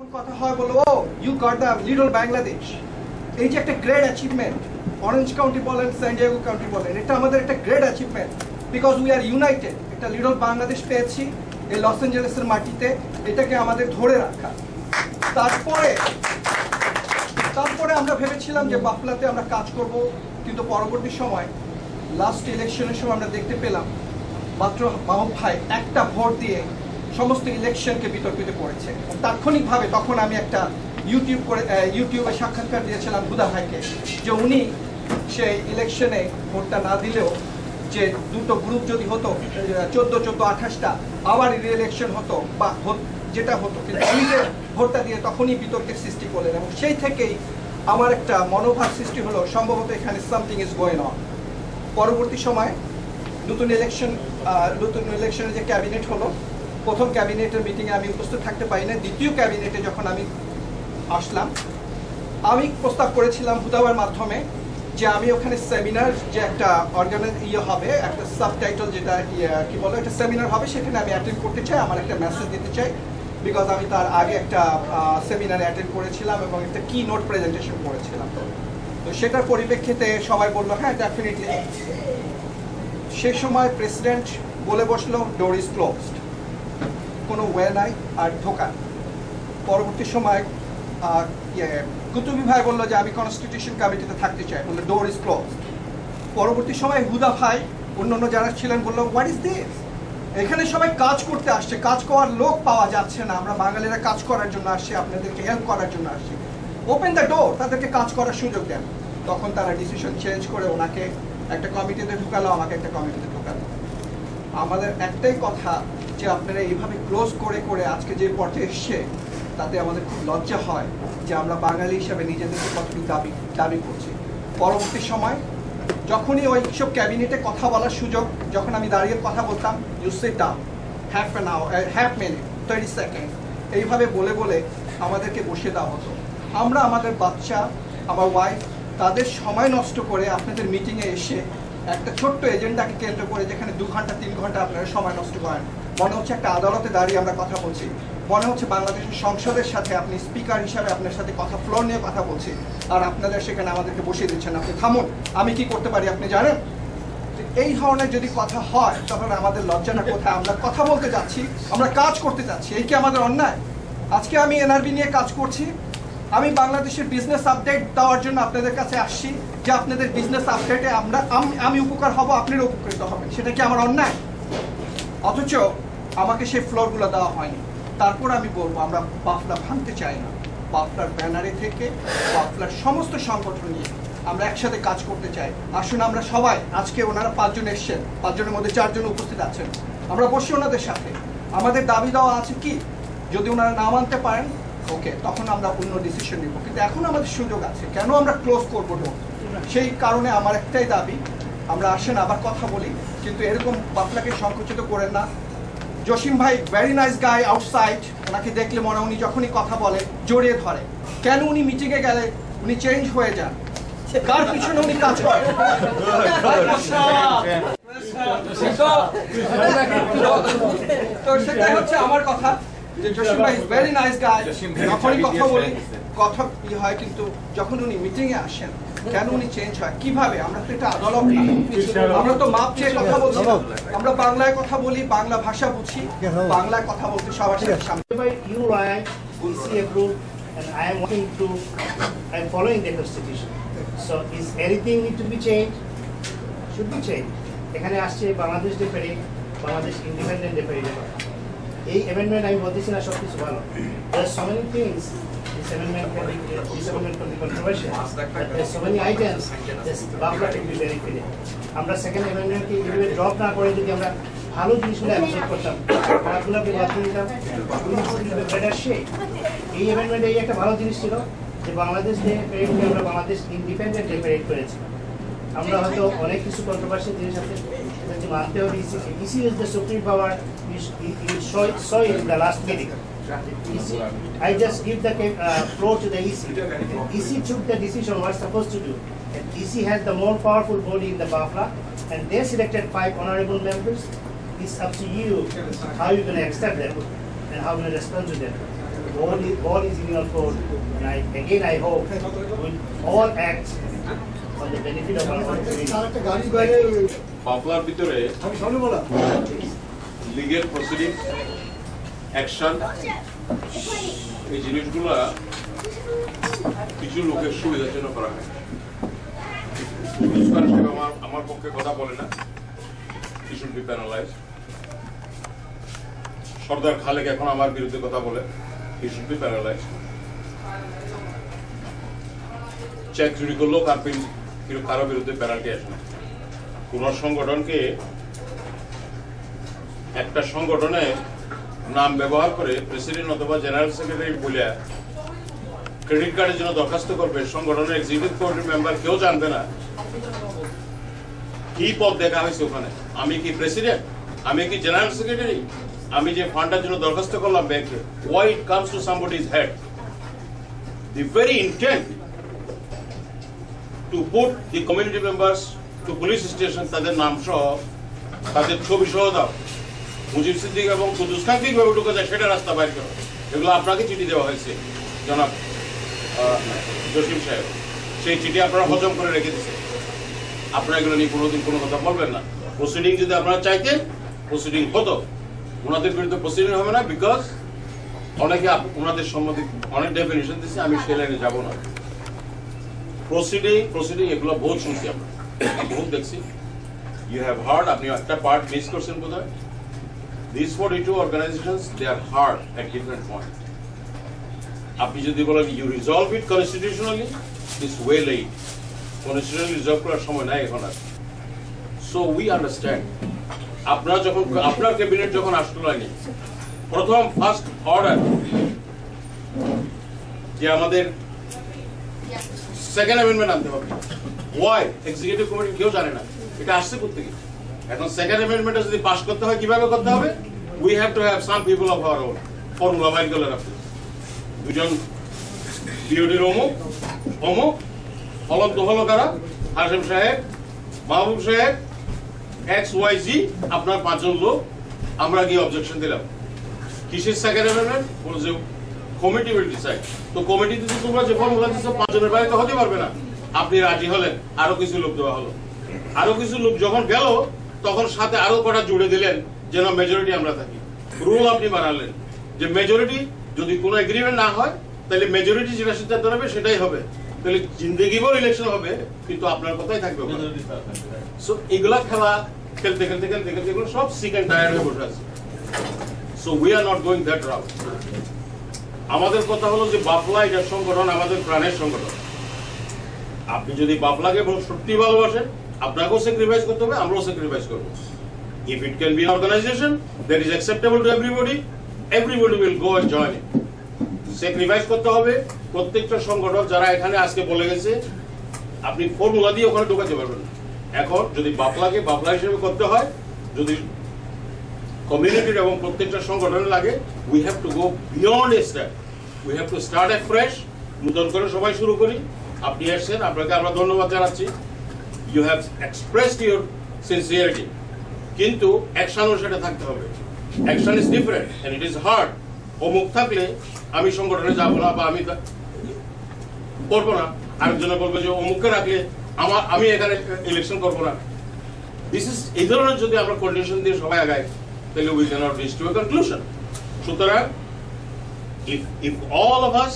এখন কথা হয় বলো? You got the little Bangladesh এই যে একটা গ্রেট অ্যাচিভমেন্ট অরেঞ্জ কাউন্টি বলেন স্যান ডিয়েগো কাউন্টি বলেন, এটা আমাদের একটা great achievement because we are united একটা লিটল বাংলাদেশ পেয়েছি, এই লস অ্যাঞ্জেলেসের মাটিতে, এটাকে আমাদের ধরে রাখা। তারপরে তারপরে আমরা ভেবেছিলাম যে বাফলাতে আমরা কাজ করব, কিন্তু পরবর্তী সময় লাস্ট ইলেকশনের সময় আমরা দেখতে পেলাম, মাত্র মাহমুদ ভাই একটা ভোট দিয়ে সমস্ত ইলেকশনকে বিতর্কিত করেছে। তাৎক্ষণিকভাবে তখন আমি একটা ইউটিউব করে ইউটিউবে সাক্ষাৎকার দিয়েছিলাম হুদা ভাইকে যে উনি সেই ইলেকশনে ভোটটা না দিলেও যে দুটো গ্রুপ যদি হতো চোদ্দ চোদ্দ, আঠাশটা, আবার রিএলেকশন হতো বা যেটা হতো, কিন্তু উনি যে ভোটটা দিয়ে তখনই বিতর্কের সৃষ্টি করলেন এবং সেই থেকেই আমার একটা মনোভাব সৃষ্টি হলো, সম্ভবত এখানে সামথিং ইজ গোয়েন অন পরবর্তী সময় নতুন ইলেকশন নতুন ইলেকশনের যে ক্যাবিনেট হলো প্রথম ক্যাবিনেটের মিটিংয়ে আমি উপস্থিত থাকতে পারি না দ্বিতীয় ক্যাবিনেটে যখন আমি আসলাম আমি প্রস্তাব করেছিলাম হুদাবার মাধ্যমে যে আমি ওখানে সেমিনার যে একটা অর্গানাইজ ইয়ে হবে একটা সাবটাইটেল যেটা ইয়ে, কি বলে একটা সেমিনার হবে সেখানে আমি অ্যাটেন্ড করতে চাই আমার একটা মেসেজ দিতে চাই বিকজ আমি তার আগে একটা সেমিনারে অ্যাটেন্ড করেছিলাম এবং একটা কি নোট প্রেজেন্টেশন করেছিলাম। তো সেটার পরিপ্রেক্ষিতে সবাই বলল হ্যাঁ ডেফিনেটলি সে সময় প্রেসিডেন্ট বলে বসল ডোর ইজ ক্লোজড কোনো ওয়ে নাই আর ঢোকা পরবর্তী সময় ইয়ে, কুতুবি ভাই বলল যে আমি কনস্টিটিউশন কমিটিতে থাকতে চাই। বলল ডোর ইজ ক্লোজ পরবর্তী সময় হুদা ভাই অন্যান্য যারা ছিলেন বলল হোয়াট ইজ দিস এখানে সবাই কাজ করতে আসছে। কাজ করার লোক পাওয়া যাচ্ছে না। আমরা বাঙালিরা কাজ করার জন্য আসছি আপনাদেরকে হেল্প করার জন্য আসছি। ওপেন দ্য ডোর তাদেরকে কাজ করার সুযোগ দেন। তখন তারা ডিসিশন চেঞ্জ করে ওনাকে একটা কমিটিতে ঢুকালো আমাকে একটা কমিটিতে ঢুকালো। আমাদের একটাই কথা যে আপনারা এইভাবে ক্লোজ করে করে আজকে যে পর্যায়ে এসছে, তাতে আমাদের খুব লজ্জা হয় যে আমরা বাঙালি হিসাবে নিজেদেরকে কতটুকু দাবি দাবি করছি। পরবর্তী সময়, যখনই ওই সব ক্যাবিনেটে কথা বলার সুযোগ, যখন আমি দাঁড়িয়ে কথা বলতাম you sit down half an hour half minute thirty second এইভাবে বলে বলে আমাদেরকে বসে দেওয়া হতো। আমরা আমাদের বাচ্চা, আমার ওয়াইফ তাদের সময় নষ্ট করে আপনাদের মিটিংয়ে এসে একটা ছোট্ট এজেন্ডাকে কেন্দ্র করে যেখানে দু ঘণ্টা, তিন ঘণ্টা আপনারা সময় নষ্ট করেন। মনে হচ্ছে একটা আদালতে দাঁড়িয়ে আমরা কথা বলছি। মনে হচ্ছে বাংলাদেশের সংসদের সাথে আপনি স্পিকার হিসাবে আপনার সাথে কথা ফ্লোর নিয়ে কথা বলছি। আর আপনাদের সেখানে আমাদেরকে বসিয়ে দিচ্ছেন। আপনি থামুন, আমি কি করতে পারি আপনি জানেন? এই ধরনের যদি কথা হয়, তখন আমাদের লজ্জাটা কোথায় আমরা কথা বলতে যাচ্ছি, আমরা কাজ করতে যাচ্ছি। এই কি আমাদের অন্যায়? আজকে আমি এনআরবি নিয়ে কাজ করছি। আমি বাংলাদেশের বিজনেস আপডেট দেওয়ার জন্য আপনাদের কাছে আসছি। যে আপনাদের বিজনেস আপডেটে আমরা আম- উপকার হব, আপনারা উপকৃত হবেন। সেটা কি আমার অন্যায়? অথচ আমাকে সেই ফ্লোরগুলো দেওয়া হয়নি। তারপর আমি বলব, আমরা বাফলা ভাঙতে চাই না। বাফলার ব্যানারে থেকে বাফলার সমস্ত সংগঠন নিয়ে আমরা একসাথে কাজ করতে চাই। আসুন আমরা সবাই, আজকে ওনারা পাঁচজন এসছেন, পাঁচজনের মধ্যে চারজন উপস্থিত আছেন। আমরা বসি ওনাদের সাথে। আমাদের দাবি দেওয়া আছে কি? যদি ওনারা না মানতে পারেন, ওকে, তখন আমরা অন্য ডিসিশন নিব। কিন্তু এখন আমাদের সুযোগ আছে। কেন আমরা ক্লোজ করব ডোর সেই কারণে আমার একটাই দাবি, আমরা আসেন আবার কথা বলি। কিন্তু এরকম বাফলাকে সংকুচিত করেন না। জসিম ভাই ভেরি নাইস গাই আউটসাইড ওনাকে দেখলে মনে উনি যখনই কথা বলে জড়িয়ে ধরে। কেন উনি মিটিংয়ে গেলে উনি চেঞ্জ হয়ে যান? কার পিছনে উনি কাজ করেন। তো সেটাই হচ্ছে আমার কথা যে জসিম ভাই ভেরি নাইস গাই যখনই কথা বলি কথা কি হয় কিন্তু যখন উনি মিটিংয়ে আসেন কেন উনি চেঞ্জ হয় কীভাবে আমরা তো এটা আদালত না আমরা তো মাপ চেয়ে কথা বলছি আমরা বাংলায় কথা বলি বাংলা ভাষা বুঝি বাংলায় কথা বলতে সবার সাথে সামনে are, we see a group, and I am working to, I am following the constitution. So is anything need to be changed? Should be changed. এখানে আসছে Bangladesh day Bangladesh independent day এই অ্যামেন্ডমেন্ট আমি বলতেছি না সব কিছু ভালো There are so amendment can be, amendment can be controversial. But there's so many items, this Bangla can be benefited. আমরা সেকেন্ড অ্যামেন্ডমেন্টকে এইভাবে ড্রপ না করে যদি আমরা ভালো জিনিসগুলো অ্যাবজর্ভ করতাম খারাপগুলোকে বাদ দিতাম এই অ্যামেন্ডমেন্ট এই একটা ভালো জিনিস ছিল যে বাংলাদেশ ডে প্যারেডকে আমরা বাংলাদেশ ইন্ডিপেন্ডেন্ট ডে প্যারেড করেছি আমরা হয়তো অনেক কিছু কন্ট্রোভার্সিয়াল জিনিস আছে মানতে হবে ইসিকে EC is the supreme power you so in the last meeting EC, I just give the uh, floor to the EC. EC took the decision what supposed to do. And EC has the more powerful body in the BAFLA, and they selected five honorable members. It's up to you how you're gonna accept them and how you're gonna respond to them. ball is, ball is in your court. And I, again, I hope we all act for the benefit of our community. মামলার ভিতরে legal proceeding action এই জিনিসগুলা কিছু লোকের সুবিধার জন্য করা হয়। আমার আমার পক্ষে কথা বলে না। বি প্যানালাইজ সর্দার খালেক এখন আমার বিরুদ্ধে কথা বলে। বি প্যানালাইজ চেক চুরি করলেও কার কারও বিরুদ্ধে পেনাল্টি আসে না। কোন সংগঠনকে একটা সংগঠনে নাম ব্যবহার করে প্রেসিডেন্ট অথবা জেনারেল সেক্রেটারি বলে ক্রেডিট কার্ডের জন্য দরখাস্ত করবে, সংগঠনের এক্সিকিউটিভ কমিটির মেম্বার কেউ জানবে না। কি পদ দেখা হয়েছে ওখানে? আমি কি প্রেসিডেন্ট আমি কি জেনারেল সেক্রেটারি আমি যে ফান্ডের জন্য দরখাস্ত করলাম ব্যাংকে why it comes to somebody's head the very intent to put the community members to police station তাদের নাম সহ, তাদের ছবি সহ দাও। মুজিব সিদ্দিক এবং কুদুস খান কীভাবে ঢুকে যায় সেটা রাস্তা বাইর করো। এগুলো আপনাকে চিঠি দেওয়া হয়েছে, জনাব জসিম সাহেব। সেই চিঠি আপনারা হজম করে রেখে দিচ্ছেন আপনারা এগুলো নিয়ে কোনোদিন কোনো কথা বলবেন না। প্রসিডিং যদি আপনারা চাইতেন প্রসিডিং হতো, ওনাদের বিরুদ্ধে প্রসিডিং হবে না বিকজ অনেকে ওনাদের সম্বন্ধে অনেক ডেফিনেশন দিচ্ছে আমি সেই লাইনে যাব না। প্রসিডিং প্রসিডিং এগুলো বহুত শুনছি আমরা। বহুত দেখছি। ইউ হ্যাভ হার্ড আপনি একটা পার্ট মিস করছেন বোধ হয় this forty two organization they are hard at different point আপনি যদি বলেন you resolve it constitutionally is way করার সময় নাই এখন আর। সো উই আন্ডারস্ট্যান্ড আপনারা যখন, আপনার ক্যাবিনেট যখন আসলো লাইনে প্রথম ফার্স্ট অর্ডার যে আমাদের সেকেন্ড অ্যামেন্ডমেন্ট আনতে হবে। ওয়াই এক্সিকিউটিভ কমিটি কেউ জানে না। এটা আসছে কোথেকে এখন সেকেন্ড অ্যামেন্ডমেন্টটা যদি পাস করতে হয়, কীভাবে করতে হবে? We have to have some people of our own formula বাইর করলেন আপনি। দুজন বিওডির অমুক অমুক হলক দহল কারা? হাসেম সাহেব, মাহবুব সাহেব এক্স ওয়াই জি আপনার পাঁচজন লোক। আমরা গিয়ে অবজেকশন দিলাম। কিসের সেকেন্ড অ্যামেন্ডমেন্ট যে কমিটি উইল ডিসাইড তো কমিটি যদি তোমরা যে ফর্মুলা দিচ্ছ, পাঁচজনের বাইরে তো হতে পারবে না। আপনি রাজি হলেন। আরও কিছু লোক দেওয়া হলো। আরও কিছু লোক যখন গেল তখন সাথে আরও কটা জুড়ে দিলেন যেন মেজরিটি আমরা থাকি। রুল আপনি বানালেন যে মেজরিটি যদি কোনো এগ্রিমেন্ট না হয় তাহলে মেজরিটি যেটা সিদ্ধান্ত নেবে সেটাই হবে। তাহলে জিন্দেগি ভর ইলেকশন হবে কিন্তু আপনার কথাই থাকবে সো এগুলা খেলা খেলতে খেলতে খেলতে খেলতে এগুলো সব সিকেন্ড টায়ার হয়ে বসে আছে। So we are not going that route আমাদের কথা হলো যে বাপলা এটা সংগঠন আমাদের প্রাণের সংগঠন। আপনি যদি বাফলাকে বল- সত্যি ভালোবাসেন আপনাকেও স্যাক্রিফাইস করতে হবে, আমরাও স্যাক্রিফাইস করব। If it can be organization that is acceptable to everybody everybody will go and join it sacrifice করতে হবে, প্রত্যেকটা সংগঠন যারা এখানে আজকে বলে গেছে, আপনি ফর্মুলা দিয়ে ওখানে ঢোকাতে পারবেন। এখন যদি বাপলাকে বাপলা হিসেবে করতে হয়, যদি কমিউনিটির এবং প্রত্যেকটা সংগঠনের লাগে we have to go beyond a step we have to start a fresh নতুন করে সবাই শুরু করি। আপনি এসছেন আপনাকে আমরা ধন্যবাদ জানাচ্ছি। You have expressed your sincerity কিন্তু অ্যাকশনও সেটা থাকতে হবে। Action is different and it is hard অমুক থাকলে আমি সংগঠনে যাব না বা আমি করব না। আরেকজনে বলবে যে অমুককে রাখলে আমার আমি এখানে ইলেকশন করব না। দিস ইজ এই ধরনের যদি আমরা কন্ডিশন দিয়ে সবাই আগাই, তাহলে we cannot reach to a conclusion সুতরাং if if all of us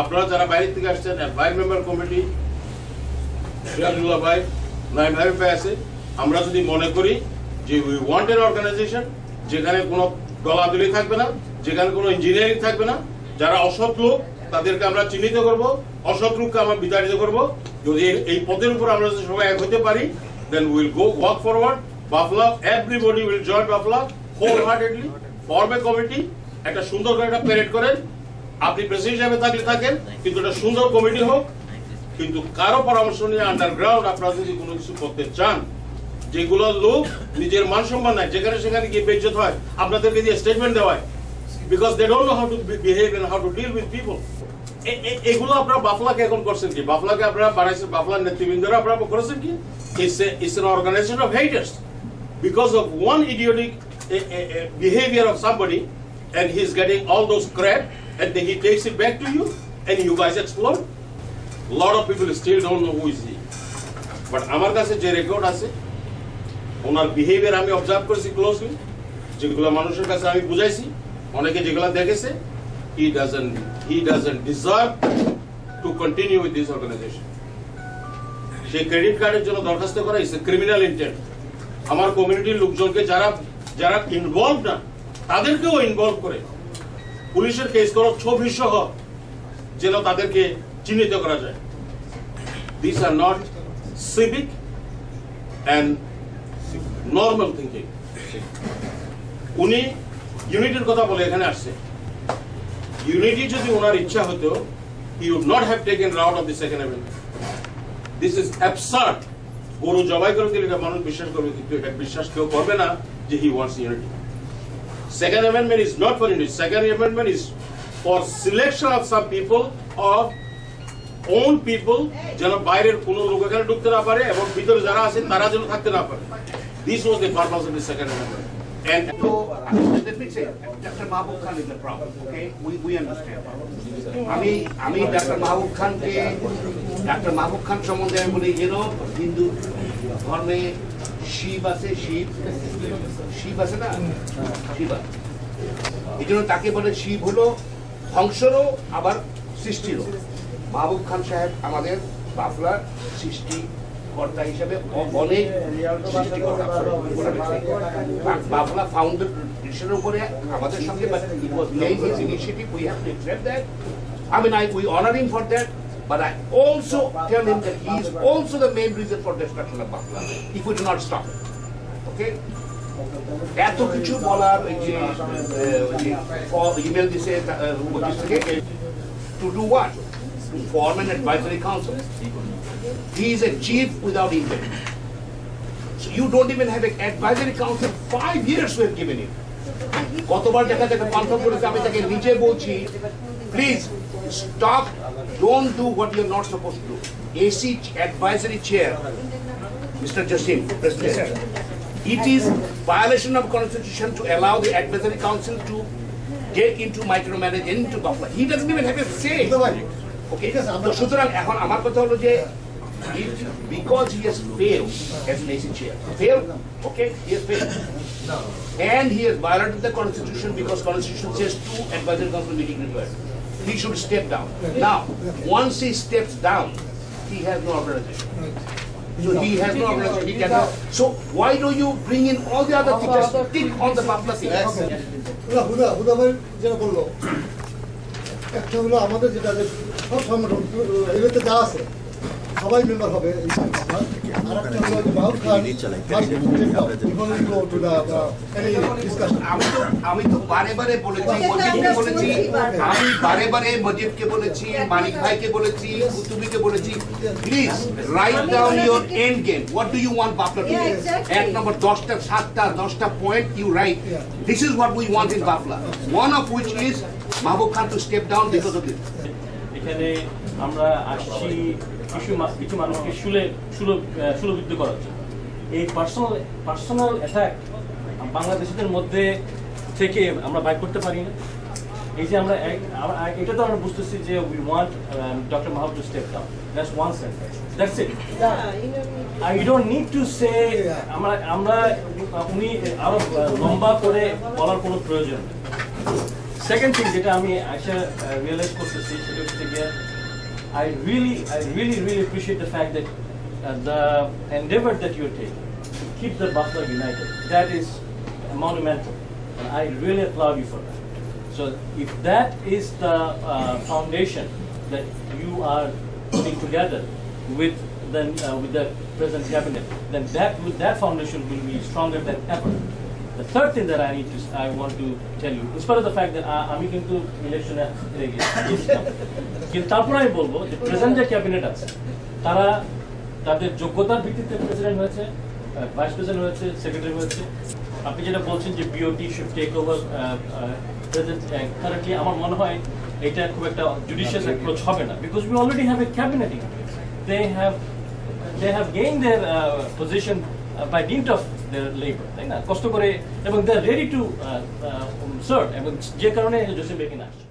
আপনারা যারা বাইরে থেকে আসছেন ফাইভ মেম্বার কমিটি ভাই নাইম ভাই আছে। আমরা যদি মনে করি যে উই ওয়ান্ট এন অর্গানাইজেশন যেখানে কোনো দলাদলি থাকবে না, যেখানে কোনো ইঞ্জিনিয়ারিং থাকবে না, যারা অসৎ লোক, তাদেরকে আমরা চিহ্নিত করব, অসৎ লোককে আমরা বিতাড়িত করব। যদি এই- পদের উপর আমরা যদি সবাই এক হতে পারি then will go work forward BAFLA everybody will join BAFLA wholeheartedly form committee একটা সুন্দর করে একটা প্যারেড করেন। আপনি প্রেসিডেন্ট হিসাবে থাকলে থাকেন, কিন্তু একটা সুন্দর কমিটি হোক কিন্তু কারও পরামর্শ নিয়ে আন্ডারগ্রাউন্ড আপনারা যদি কোনো কিছু করতে চান যেগুলো লোক নিজের মান সম্মান নাই যেখানে সেখানে গিয়ে বেজ্জত হয় আপনাদেরকে দিয়ে স্টেটমেন্ট দেওয়ায় because they don't know how to behave and how to deal with people এগুলো আপনারা বাফলাকে এখন করছেন কি? বাফলাকে আপনারা বানাইছেন বাফলার নেতৃবৃন্দরা আপনারা করেছেন কি? It's an organization of one idiotic uh, uh, uh, behavior of somebody and he's getting all those crap and then he takes it back to you, and you guys explode. Of people still don't know who is he. But আমার কাছে যে record আছে, ওনার behaviour আমি observe করেছি closely যেগুলো মানুষের কাছে আমি বুঝাইছি, অনেকে যেগুলো দেখেছে he doesn't he doesn't deserve to continue with this organization সেই ক্রেডিট কার্ডের জন্য দরখাস্ত করা ইস ক্রিমিনাল ইন্টেন্ট আমার কমিউনিটির লোকজনকে যারা যারা ইনভলভ না, তাদেরকেও ইনভলভ করে। পুলিশের কেস করার ছবি সহ যেন তাদেরকে চিহ্নিত করা যায়। This are not civic and normal thinking উনি ইউনিটির কথা বলে এখানে আসছে। ইউনিটি যদি ওনার ইচ্ছা হতো he would not have taken route of the second amendment this is absurd গরু জবাই করে দিলে এটা মানুষ বিশ্বাস করবে, কিন্তু এটা বিশ্বাস কেউ করবে না যে he wants unity Second amendment is not for unity. Second amendment is for selection of some people of own people যেন বাইরের কোনো লোক এখানে ঢুকতে না পারে এবং ভিতরে যারা আছেন তারা যেন থাকতে না পারে this was the purpose of the second amendment and So, uh, let me say, Dr. Mahbub Khan is the problem, okay? We, we understand. আমি আমি ডাক্তার মাহবুব খানকে ডাক্তার মাহবুব খান সম্বন্ধে আমি বলি এরও হিন্দু ধর্মে শিব আছে শিব শিব আছে না শিব আছে। এই জন্য তাকে বলে শিব হলো ধ্বংসরও আবার সৃষ্টিরও মাহবুব খান সাহেব আমাদের বাফলার সৃষ্টি কর্তা হিসেবে অনেক সৃষ্টি বাফলা ফাউন্ডেশনের উপরে আমাদের সঙ্গে আমি নাই we honour for that But I also tell him that he is also the main reason for destruction of এত কিছু বলার যে to do what To form an advisory council he is a chief without event So you don't even have an advisory council, five years we have given you. কতবার দেখা দেখা confirm করেছে আমি তাকে নিজে বলছি please stop don't do what you not suppose to AC advisory chair mister Jasim president it is violation of constitution to allow the advisory council to get into micromanage into Bafla. He doesn't even have a say. সুতরাং এখন আমার কথা হলো যে because he has failed as an AC chair, failed, okay, he has failed. And he has violated the constitution because constitution says two advisory council meeting required. He should step down. Now, once he steps down, he has no organization. So he has no organization, he cannot. So why do you bring in all the other things, just stick on the Bafla thing? যেটা বলল একটা হলো আমাদের যেটা সব সংগঠন এগুলোতে যা আছে সবাই মেম্বার হবে. আমি তো বারে বারে বলেছি মজিদকে বলেছি আমি বারে বারে মজিদকে বলেছি মানিক ভাইকে বলেছি কুতুবিকে বলেছি। Please write down your end game what do you want BAFLA to এক নম্বর দশটা সাতটা দশটা point you write this is what we want in BAFLA one of which is Mahbub Khan to step down because of this এখানে আমরা আসছি কিছু কিছু মানুষকে সুলে সুলভ করার জন্য। এই পার্সোনাল পার্সোনাল অ্যাটাক বাংলাদেশিদের মধ্যে থেকে আমরা বাইক করতে পারি না। এই যে আমরা এটা তো আমরা বুঝতেছি যে we want doctor Mahbub to step down that's one sentence that's it I don't need to say আমরা আমরা উনি আরও লম্বা করে বলার কোনো প্রয়োজন নেই। সেকেন্ড থিং যেটা আমি আশা রিয়েলাইজ করতেছি fantastic year. I really, I really, really appreciate the fact that uh, the endeavor that you're taking to keep the buffer united, that is monumental. And I really applaud you for that. So if that is the uh, foundation that you are putting together with the, uh, with the present cabinet, then that, that foundation will be stronger than ever. The third thing that I need to, I want to tell you, in spite of the fact that আ- আমি কিন্তু ইলেকশনে কিন্তু তারপরে আমি বলব যে present যে ক্যাবিনেট আছে তারা তাদের যোগ্যতার ভিত্তিতে প্রেসিডেন্ট হয়েছে ভাইস প্রেসিডেন্ট হয়েছে সেক্রেটারি হয়েছে। আপনি যেটা বলছেন যে BOT should take over currently আমার মনে হয় এটা খুব একটা জুডিশিয়াস অ্যাপ্রোচ হবে না because we already have a cabinet they have they have gained their uh, position uh, by their labor তাই না কষ্ট করে এবং ready to uh, uh, serve এবং যে কারণে জোসেফ বেকিন আসছে